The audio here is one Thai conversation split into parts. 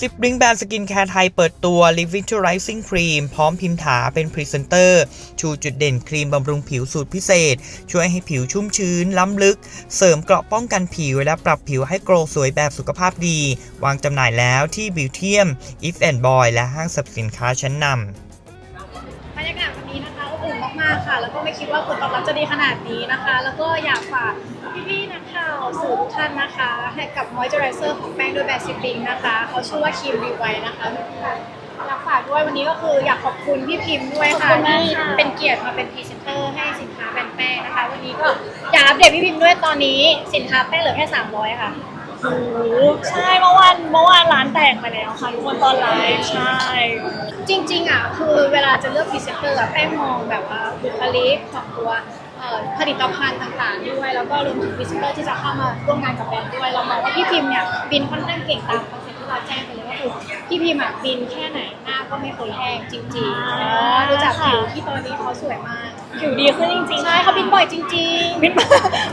ซิปริงแบรนด์สกินแคร์ไทยเปิดตัว Revitalizing Cream พร้อมพิมพ์ถาเป็นพรีเซนเตอร์ ชูจุดเด่นครีมบำรุงผิวสูตรพิเศษ ช่วยให้ผิวชุ่มชื้น ล้ำลึก เสริมเกราะป้องกันผิว และปรับผิวให้โกลสวยแบบสุขภาพดี วางจำหน่ายแล้วที่บิวเทียม If and Boy และห้างสรรพสินค้าชั้นนำ แล้วก็ไม่คิดว่าผลตอบรับจะดีขนาดนี้นะคะ แล้วก็อยากฝากพี่ๆนักข่าวสื่อทุกท่านนะคะ ให้กับมอยเจอไรเซอร์ของแป้งด้วยแบรนด์ซิปปิงนะคะเขาชื่อว่าครีมรีไวนะคะอยากฝากด้วยวันนี้ก็คืออยากขอบคุณพี่พิมพ์ด้วยค่ะที่เป็นเกียรติมาเป็นพรีเซนเตอร์ให้สินค้าแบรนด์แป้งนะคะ วันนี้ก็อยากอัปเดตพี่พิมพ์ด้วยตอนนี้สินค้าแป้งเหลือแค่300ค่ะโอ้โหใช่เมื่อวานเมื่อวานร้านแตกไปแล้วค่ะทุกคนตอนไลฟ์ใช่ จริงๆอะคือเวลาจะเลือกพรีเซนเตอร์อะแป้งมองแบบว่าบุคลิกของตัวเอ่อผลิตภัณฑ์ต่างๆด้วย แล้วก็รวมถึงพรีเซนเตอร์ที่จะเข้ามาร่วมงานกับแบรนด์ด้วย เรามองว่าพี่พิมเนี่ยบินค่อนข้างเก่งตามคอนเซ็ปต์ เราแจ้งไปเลยก็คือพี่พิมพ์อะบินแค่ไหนหน้าก็ไม่เคยแห้งจริงๆอ่าอ่าดูจากผิวที่ตอนนี้เขาสวยมากผิวดีขึ้นจริงๆใช่เขาบินบ่อยจริง บิน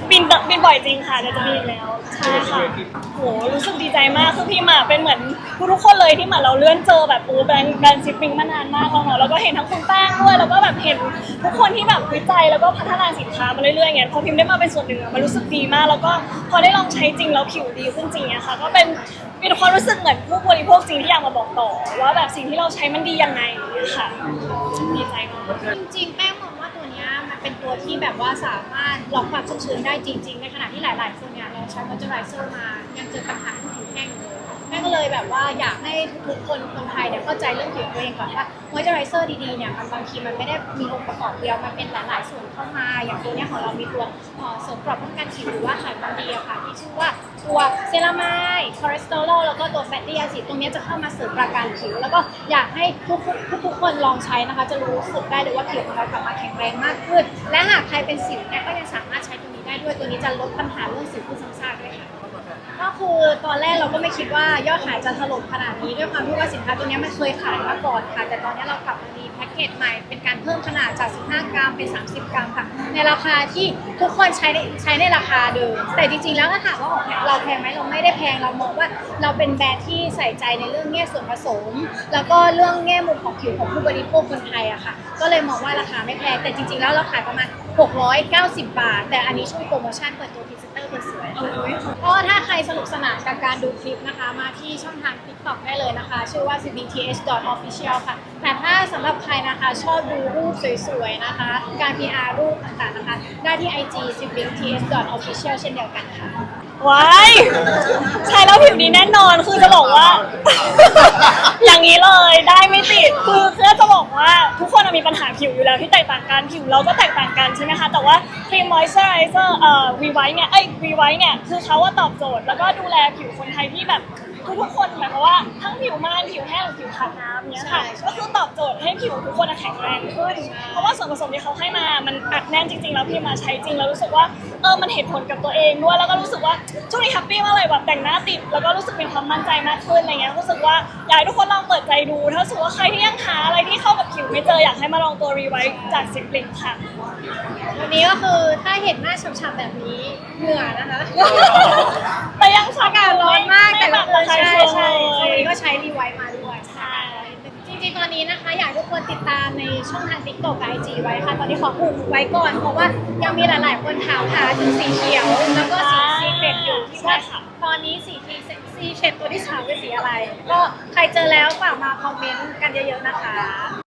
บินบินบ่อยจริงค่ะเดี๋ยวจะมีอีกแล้ว ใช่ค่ะโหรู้สึกดีใจมากคือพี่หมาเป็นเหมือนทุกๆคนเลยที่เหมือนเราเลื่อนเจอแบบโอ้แบรนด์แบรนด์ซิปปิ้งมานานมากแล้วเนาะแล้วก็เห็นทั้งคุณแป้งด้วยแล้วก็แบบเห็นทุกคนที่แบบวิจัยแล้วก็พัฒนาสินค้ามาเรื่อยๆไงพอพิมพ์ได้มาเป็นส่วนหนึ่งอะมันรู้สึกดีมาก แล้วก็พอได้ลองใช้จริงแล้วผิวดีขึ้นจริงอะค่ะ ก็เป็น มีความรู้สึกเหมือนผู้บริโภคจริงที่อยากมาบอกต่อ ว่าแบบสิ่งที่เราใช้มันดียังไงค่ะดีใจมากจริงๆแป้งมองว่าตัวเนี้ยมันเป็นตัวที่แบบว่าสามารถล็อกความชุ่มชื้นได้จริง ๆ ในขณะที่หลายๆคนเนี่ยเราใช้มอยเจอร์ไรเซอร์มายังเจอปัญหาผิวแห้งอยู่เลยแม่ก็เลยแบบว่าอยากให้ทุกๆคนคนไทยเนี่ยเข้าใจเรื่องผิวตัวเองก่อนว่ามอยเจอร์ไรเซอร์ดีๆเนี่ยมันบางทีมันไม่ได้มีองค์ประกอบเดียวมันเป็นหลายๆส่วนเข้ามา อย่างตัวเนี้ยของเรามีตัวเอ่อเสริมเกราะป้องกันผิวหรือว่าไขมันดีอะค่ะ ตัวเซรามายคอเลสเตอรอลแล้วก็ตัวแฟตตี้แอซิดตรงนี้จะเข้ามาเสริมประการผิว แล้วก็อยากให้ทุกๆทุกคนลองใช้นะคะ จะรู้สึกได้เลยว่าผิวของเรากลับมาแข็งแรงมากขึ้น และหากใครเป็นสิวเนี่ยก็ยังสามารถใช้ตัวนี้ได้ด้วยตัวนี้จะลดปัญหาเรื่องสิวขึ้นซ้ำซากด้วยค่ะ ก็คือตอนแรกเราก็ไม่คิดว่ายอดขายจะถล่มขนาดนี้ด้วยความที่ว่าสินค้าตัวนี้มันเคยขายมาก่อนค่ะ แต่ตอนนี้เรากลับมามีแพ็กเกจใหม่เป็นการเพิ่มขนาดจาก 15 กรัมเป็น 30 กรัมค่ะ ในราคาที่ทุกคนใช้ในใช้ในราคาเดิมแต่จริงๆแล้วถ้าถามว่าของเราแพงไหมเราไม่ได้แพงเรามองว่าเราเป็นแบรนด์ที่ใส่ใจในเรื่องแง่ส่วนผสม แล้วก็เรื่องแง่มุมของผิวของผู้บริโภคคนไทยอะค่ะ ก็เลยมองว่าราคาไม่แพงแต่จริงๆแล้วเราขายประมาณ 690 บาท แต่อันนี้ช่วงโปรโมชั่นเปิดตัวพรีเซนเตอร์คนสวยก็ถ้าใครสนุกสนานกับการดูคลิปนะคะ มาที่ช่องทาง TikTok ได้เลยนะคะ ชื่อว่า cbth.official ค่ะ แต่ถ้าสำหรับใครนะคะ ชอบดูรูปสวยๆนะคะ การ PR รูปต่างๆนะคะ ได้ที่ IG cbth.official เช่นเดียวกันค่ะ ว้ายใช้แล้วผิวดีแน่นอนคือจะบอกว่า อย่างนี้เลยได้ไม่ติดคือเพื่อจะบอกว่าทุกคนมีปัญหาผิวอยู่แล้วที่แตกต่างกันผิวเราก็แตกต่างกันใช่ไหมคะแต่ว่าครีมมอยส์เจอไรเซอร์เอ่อวีไวเนี่ยเอ้ยวีไวเนี่ยคือเขาว่าตอบโจทย์แล้วก็ดูแลผิวคนไทยที่แบบคือทุกคนหมายความว่าทั้งผิวมันผิวแห้งหรือผิวขาดน้ำเนี่ยค่ะใช่ใช่ก็คือตอบโจทย์ให้ผิวทุกคนอะแข็งแรงขึ้น เพราะว่าส่วนผสมที่เขาให้มามันอัดแน่นจริงๆ แล้วพี่มาใช้จริงแล้วรู้สึกว่าเออมันเห็นผลกับตัวเองด้วยแล้วก็รู้สึกว่าช่วงนี้แฮปปี้มากเลยแบบแต่งหน้าติดแล้วก็รู้สึกมีความมั่นใจมากขึ้นอะไรเงี้ยรู้สึกว่าอยากให้ทุกคนลองเปิดใจดู ถ้าสมมติว่าใครที่ยังหาอะไรที่เข้ากับผิวไม่เจออยากให้มาลองตัวรีไวท์จากซิปลิงค่ะ วันนี้ก็คือถ้าเห็นหน้าฉ่ำๆแบบนี้เหงื่อนะคะ แต่ยังสัอากาศร้อนมากแต่แบละบคนใช่ใช่ใช่ใช่วันนี้ก็ใช้รีไวท์มาด้วยใช่จริงๆ ตอนนี้นะคะ อยากให้ทุกคนติดตามในช่องทาง TikTok กับ IG ไว้ค่ะ ตอนนี้ขออุบไว้ก่อน เพราะว่ายังมีหลายๆคนถามหาถึงสีเขียวแล้วก็สีซีเค็ดอยู่ที่ว่าตอนนี้สีทีซีเค็ดตัวที่สามเป็นสีอะไร ก็ใครเจอแล้วฝากมาคอมเมนต์กันเยอะๆนะคะ